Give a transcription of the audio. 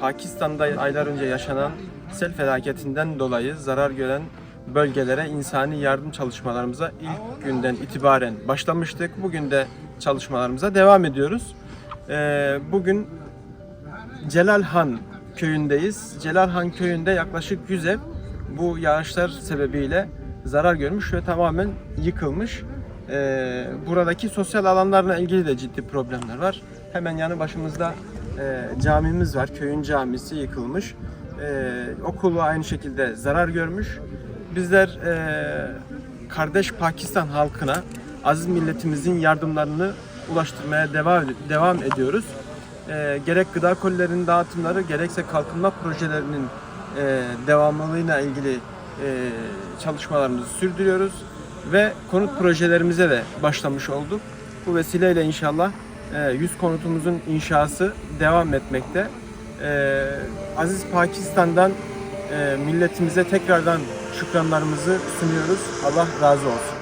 Pakistan'da aylar önce yaşanan sel felaketinden dolayı zarar gören bölgelere insani yardım çalışmalarımıza ilk günden itibaren başlamıştık. Bugün de çalışmalarımıza devam ediyoruz. Ee, bugün Celalhan köyündeyiz. Celalhan köyünde yaklaşık 100 ev bu yağışlar sebebiyle zarar görmüş ve tamamen yıkılmış. Ee, buradaki sosyal alanlarla ilgili de ciddi problemler var. Hemen yanı başımızda e, camimiz var. Köyün camisi yıkılmış. Ee, okulu aynı şekilde zarar görmüş. Bizler e, kardeş Pakistan halkına aziz milletimizin yardımlarını ulaştırmaya devam devam ediyoruz. Ee, gerek gıda kolilerinin dağıtımları gerekse kalkınma projelerinin e, devamlılığıyla ilgili e, çalışmalarımızı sürdürüyoruz ve konut projelerimize de başlamış olduk. Bu vesileyle inşallah e, 100 konutumuzun inşası devam etmekte. E, Aziz Pakistan'dan e, milletimize tekrardan şükranlarımızı sunuyoruz. Allah razı olsun.